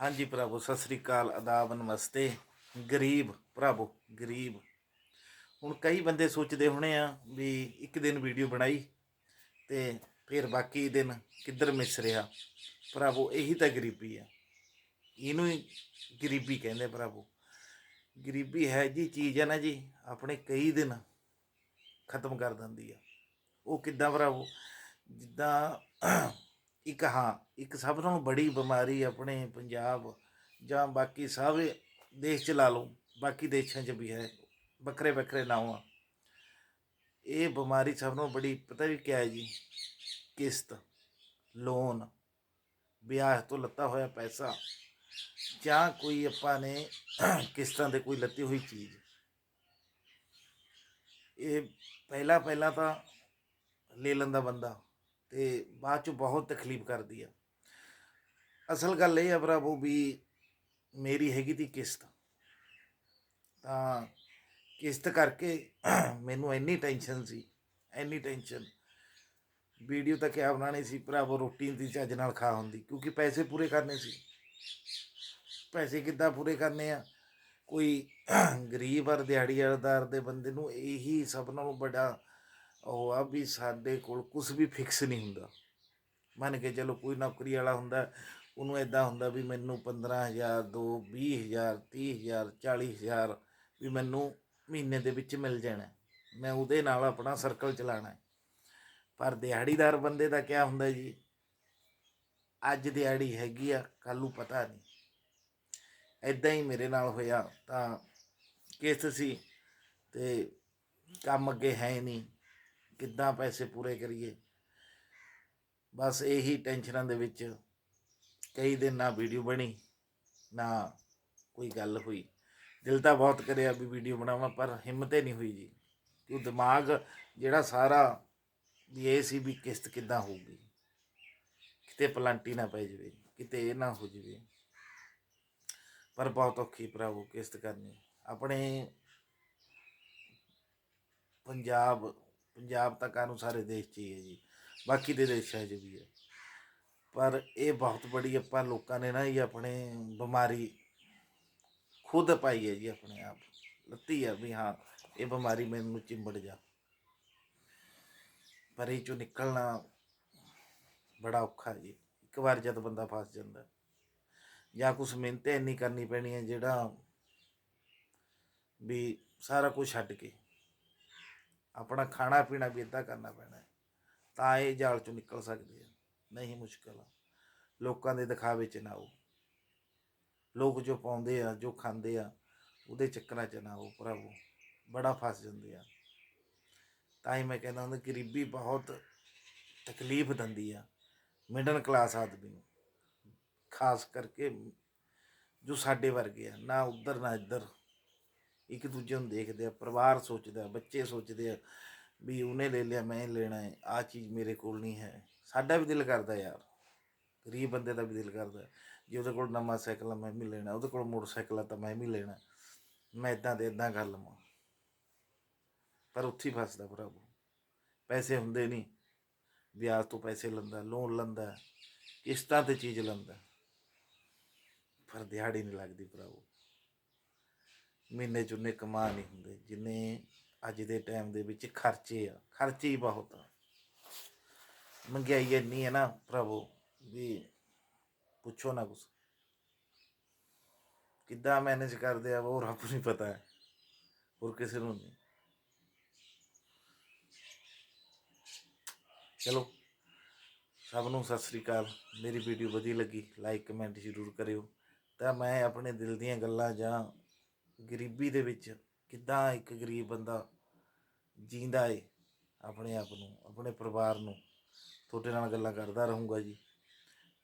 ਹਾਂਜੀ ਭਰਾਵੋ, ਸਤਿ ਸ੍ਰੀ ਅਕਾਲ, ਆਦਾਬ, ਨਮਸਤੇ। ਗਰੀਬ, ਭਰਾਵੋ, ਗਰੀਬ। ਹੁਣ ਕਈ ਬੰਦੇ ਸੋਚਦੇ ਹੋਣੇ ਆ ਵੀ ਇੱਕ ਦਿਨ ਵੀਡੀਓ ਬਣਾਈ ਤੇ ਫਿਰ ਬਾਕੀ ਦਿਨ ਕਿੱਧਰ ਮਿਸ ਰਿਹਾ। ਭਰਾਵੋ, ਇਹੀ ਤਾਂ ਗਰੀਬੀ ਆ। ਇਹਨੂੰ ਹੀ ਗਰੀਬੀ ਕਹਿੰਦੇ ਭਰਾਵੋ। ਗਰੀਬੀ ਹੈ ਜੀ ਚੀਜ਼ ਹੈ ਨਾ ਜੀ, ਆਪਣੇ ਕਈ ਦਿਨ ਖਤਮ ਕਰ ਦਿੰਦੀ ਆ। ਉਹ ਕਿੱਦਾਂ ਭਰਾਵੋ? ਜਿੱਦਾਂ ਇੱਕ ਹਾਂ, ਇੱਕ ਸਭ ਨਾਲੋਂ ਬੜੀ ਬਿਮਾਰੀ ਆਪਣੇ ਪੰਜਾਬ ਜਾਂ ਬਾਕੀ ਸਾਰੇ ਦੇਸ਼ ਚ ਲਾ ਲਓ, ਬਾਕੀ ਦੇਸ਼ਾਂ 'ਚ ਵੀ ਹੈ, ਵੱਖਰੇ ਵੱਖਰੇ ਨਾਮ ਆ ਇਹ ਬਿਮਾਰੀ ਸਭ ਨਾਲੋਂ ਬੜੀ, ਪਤਾ ਵੀ ਕਿਆ ਹੈ ਜੀ? ਕਿਸ਼ਤ ਲੋਨ ਵਿਆਹ ਤੋਂ ਲੱਤਾ ਹੋਇਆ ਪੈਸਾ ਜਾਂ ਕੋਈ ਆਪਾਂ ਨੇ ਕਿਸ਼ਤਾਂ ਦੇ ਕੋਈ ਲੱਤੀ ਹੋਈ ਚੀਜ਼। ਇਹ ਪਹਿਲਾ ਪਹਿਲਾ ਤਾਂ ਲੈ ਲੈਂਦਾ ਬੰਦਾ। ਤੇ ਬਾਅਦ ਚ ਬਹੁਤ ਤਕਲੀਫ ਕਰਦੀ ਆ। ਅਸਲ ਗੱਲ ਇਹ ਆ ਭਰਾਵੋ ਵੀ ਮੇਰੀ ਹੈਗੀ ਤੀ ਕਿਸ਼ਤ। ਤਾਂ ਕਿਸ਼ਤ ਕਰਕੇ ਮੈਨੂੰ ਇੰਨੀ ਟੈਨਸ਼ਨ ਸੀ, ਇੰਨੀ ਟੈਨਸ਼ਨ। ਵੀਡੀਓ ਤਾਂ ਕਿਆ ਬਣਾਣੀ ਸੀ ਭਰਾਵੋ, ਰੋਟੀ ਦੀ ਚੱਜ ਨਾਲ ਖਾ ਹੁੰਦੀ, ਕਿਉਂਕਿ ਪੈਸੇ ਪੂਰੇ ਕਰਨੇ ਸੀ। ਪੈਸੇ ਕਿੱਦਾਂ ਪੂਰੇ ਕਰਨੇ ਆ? ਕੋਈ ਗਰੀਬ ਔਰ ਦਿਹਾੜੀਦਾਰ ਦੇ ਬੰਦੇ ਨੂੰ ਇਹੀ ਸਭ ਨਾਲੋਂ ਵੱਡਾ ਉਹ ਆ ਵੀ ਸਾਡੇ ਕੋਲ ਕੁਝ ਵੀ ਫਿਕਸ ਨਹੀਂ ਹੁੰਦਾ। ਮੰਨ ਕੇ ਚਲੋ ਕੋਈ ਨੌਕਰੀ ਵਾਲਾ ਹੁੰਦਾ, ਉਹਨੂੰ ਇਦਾਂ ਹੁੰਦਾ ਵੀ ਮੈਨੂੰ 15000 ਦੋ 20000 30000 40000 ਵੀ ਮੈਨੂੰ ਮਹੀਨੇ ਦੇ ਵਿੱਚ ਮਿਲ ਜਾਣਾ ਮੈਂ ਉਹਦੇ ਨਾਲ ਆਪਣਾ ਸਰਕਲ ਚਲਾਣਾ ਪਰ ਦਿਹਾੜੀਦਾਰ ਬੰਦੇ ਦਾ ਕੀ ਹੁੰਦਾ ਜੀ? ਅੱਜ ਦਿਹਾੜੀ ਹੈਗੀ ਆ ਕੱਲ ਨੂੰ ਪਤਾ ਨਹੀਂ। ਇਦਾਂ ਹੀ ਮੇਰੇ ਨਾਲ ਹੋਇਆ ਤਾਂ ਕਿਸ ਸੀ ਤੇ ਕੰਮ ਅੱਗੇ ਹੈ ਨਹੀਂ। ਕਿੱਦਾਂ ਪੈਸੇ ਪੂਰੇ ਕਰੀਏ। ਬਸ ਇਹੀ ਟੈਨਸ਼ਨਾਂ ਦੇ ਵਿੱਚ ਕਈ ਦਿਨ ਨਾ ਵੀਡੀਓ ਬਣੀ, ਨਾ ਕੋਈ ਗੱਲ ਹੋਈ। ਦਿਲ ਤਾਂ ਬਹੁਤ ਕਰਿਆ ਵੀ ਵੀਡੀਓ ਬਣਾਵਾਂ, ਪਰ ਹਿੰਮਤ ਹੀ ਨਹੀਂ ਹੋਈ ਜੀ। ਕਿਉਂ ਦਿਮਾਗ ਜਿਹੜਾ ਸਾਰਾ ਵੀ ਇਹ ਸੀ ਵੀ ਕਿਸ਼ਤ ਕਿੱਦਾਂ ਹੋਊਗੀ। ਕਿਤੇ ਪਲਾਂਟੀ ਨਾ ਪੈ ਜਾਵੇ, ਕਿਤੇ ਇਹ ਨਾ ਹੋ ਜਾਵੇ। ਪਰ ਬਹੁਤ ਔਖੀ ਭਰਾਵੋ ਕਿਸ਼ਤ ਕਰਨੀ। ਆਪਣੇ ਪੰਜਾਬ ਪੰਜਾਬ ਤਾਂ ਕਾਨੂੰ ਸਾਰੇ ਦੇਸ਼ 'ਚ ਹੀ ਹੈ ਜੀ, ਬਾਕੀ ਦੇ ਦੇਸ਼ਾਂ 'ਚ ਵੀ ਹੈ। ਪਰ ਇਹ ਬਹੁਤ ਬੜੀ ਆਪਾਂ ਲੋਕਾਂ ਨੇ ਨਾ ਇਹ ਆਪਣੇ ਬਿਮਾਰੀ ਖੁਦ ਪਾਈ ਹੈ ਜੀ ਆਪਣੇ ਆਪ, ਲੱਤੀ ਹੈ ਵੀ ਹਾਂ, ਇਹ ਬਿਮਾਰੀ ਮੈਨੂੰ ਚਿੰਬੜ ਜਾ। ਪਰ ਇਹ ਚੋਂ ਨਿਕਲਣਾ ਬੜਾ ਔਖਾ ਜੀ, ਇੱਕ ਵਾਰ ਜਦ ਬੰਦਾ ਫਸ ਜਾਂਦਾ, ਜਾਂ ਕੁਛ ਮਿਹਨਤ ਇੰਨੀ ਕਰਨੀ ਪੈਣੀ ਹੈ ਜਿਹੜਾ ਵੀ ਸਾਰਾ ਕੁਝ ਛੱਡ ਕੇ। ਆਪਣਾ ਖਾਣਾ ਪੀਣਾ ਵੀ ਇਦਾਂ ਕਰਨਾ ਪੈਣਾ ਹੈ। ਤਾਂ ਇਹ ਜਾਲ ਚੋਂ ਨਿਕਲ ਸਕਦੇ ਆ ਨਹੀਂ ਮੁਸ਼ਕਲ ਆ। ਲੋਕਾਂ ਦੇ ਦਿਖਾਵੇ ਚ ਨਾ ਆਓ। ਲੋਕ ਜੋ ਪਾਉਂਦੇ ਆ, ਜੋ ਖਾਂਦੇ ਆ, ਉਹਦੇ ਚੱਕਰਾਂ ਚ ਨਾ ਆਓ ਭਰਾਵੋ। ਬੜਾ ਫਸ ਜਾਂਦੇ ਆ। ਤਾਂ ਹੀ ਮੈਂ ਕਹਿੰਦਾ ਹੁੰਦਾ, ਗਰੀਬੀ ਬਹੁਤ ਤਕਲੀਫ ਦਿੰਦੀ ਆ ਮਿਡਲ ਕਲਾਸ ਆਦਮੀ ਨੂੰ। ਖਾਸ ਕਰਕੇ ਜੋ ਸਾਡੇ ਵਰਗੇ ਆ, ਨਾ ਉਧਰ ਨਾ ਇੱਧਰ। ਇੱਕ ਦੂਜੇ ਨੂੰ ਦੇਖਦੇ ਆ, ਪਰਿਵਾਰ ਸੋਚਦਾ, ਬੱਚੇ ਸੋਚਦੇ ਆ ਵੀ ਉਹਨੇ ਲੈ ਲਿਆ, ਮੈਂ ਲੈਣਾ ਹੈ ਆ ਚੀਜ਼ ਮੇਰੇ ਕੋਲ ਨਹੀਂ ਹੈ। ਸਾਡਾ ਵੀ ਦਿਲ ਕਰਦਾ ਯਾਰ, ਗਰੀਬ ਬੰਦੇ ਦਾ ਵੀ ਦਿਲ ਕਰਦਾ। ਜੇ ਉਹਦੇ ਕੋਲ ਨਵਾਂ ਸਾਈਕਲ ਆ, ਮੈਂ ਵੀ ਲੈਣਾ, ਉਹਦੇ ਕੋਲ ਮੋਟਰਸਾਈਕਲ ਆ, ਤਾਂ ਮੈਂ ਵੀ ਲੈਣਾ। ਮੈਂ ਇਦਾਂ ਦੇ ਇਦਾਂ ਕਰ ਲਵਾਂ ਪਰ ਉੱਥੇ ਫਸਦਾ ਭਰਾਵੋ ਪੈਸੇ ਹੁੰਦੇ ਨਹੀਂ। ਵਿਆਜ ਤੋਂ ਪੈਸੇ ਲੰਦਾ ਲੋਨ ਲੰਦਾ, ਕਿਸ਼ਤਾਂ ਤੇ ਚੀਜ਼ ਲੰਦਾ। ਪਰ ਦਿਹਾੜੀ ਨਹੀਂ ਲੱਗਦੀ ਭਰਾਵੋ ਮਹੀਨੇ ਚ ਉਨੇ ਕਮਾ ਨਹੀਂ ਹੁੰਦੇ, ਜਿੰਨੇ ਅੱਜ ਦੇ ਟਾਈਮ ਦੇ ਵਿੱਚ ਖਰਚੇ ਆ, ਖਰਚੇ ਹੀ ਬਹੁਤ ਆ। ਮਹਿੰਗਾਈ ਇੰਨੀ ਹੈ ਨਾ ਭਰਾਵੋ ਵੀ ਪੁੱਛੋ ਨਾ ਕੁਛ। ਕਿੱਦਾਂ ਮੈਨੇਜ ਕਰਦੇ ਆ ਉਹ ਰੱਬ ਨੂੰ ਪਤਾ ਹੈ, ਹੋਰ ਕਿਸੇ ਨੂੰ ਨਹੀਂ। ਚਲੋ, ਸਭ ਨੂੰ ਸਤਿ ਸ੍ਰੀ ਅਕਾਲ। ਮੇਰੀ ਵੀਡੀਓ ਵਧੀਆ ਲੱਗੀ ਲਾਈਕ ਕਮੈਂਟ ਜ਼ਰੂਰ ਕਰਿਓ। ਤਾਂ ਮੈਂ ਆਪਣੇ ਦਿਲ ਦੀਆਂ ਗੱਲਾਂ ਜਾਂ ਗਰੀਬੀ ਦੇ ਵਿੱਚ ਕਿੱਦਾਂ ਇੱਕ ਗਰੀਬ ਬੰਦਾ ਜੀਂਦਾ ਏ ਆਪਣੇ ਆਪ ਨੂੰ, ਆਪਣੇ ਪਰਿਵਾਰ ਨੂੰ। ਤੁਹਾਡੇ ਨਾਲ ਗੱਲਾਂ ਕਰਦਾ ਰਹੂੰਗਾ ਜੀ।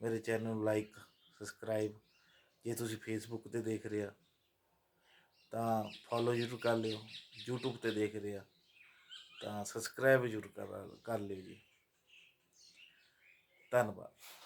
ਮੇਰੇ ਚੈਨਲ ਨੂੰ ਲਾਈਕ ਸਬਸਕ੍ਰਾਈਬ ਜੇ ਤੁਸੀਂ ਫੇਸਬੁੱਕ ਤੇ ਦੇਖ ਰਹੇ ਆ, ਤਾਂ ਫੋਲੋ ਜ਼ਰੂਰ ਕਰ ਲਿਓ। YouTube ਤੇ ਦੇਖ ਰਹੇ ਆ, ਤਾਂ ਸਬਸਕ੍ਰਾਈਬ ਜ਼ਰੂਰ ਕਰ ਕਰ ਲਿਓ ਜੀ। ਧੰਨਵਾਦ।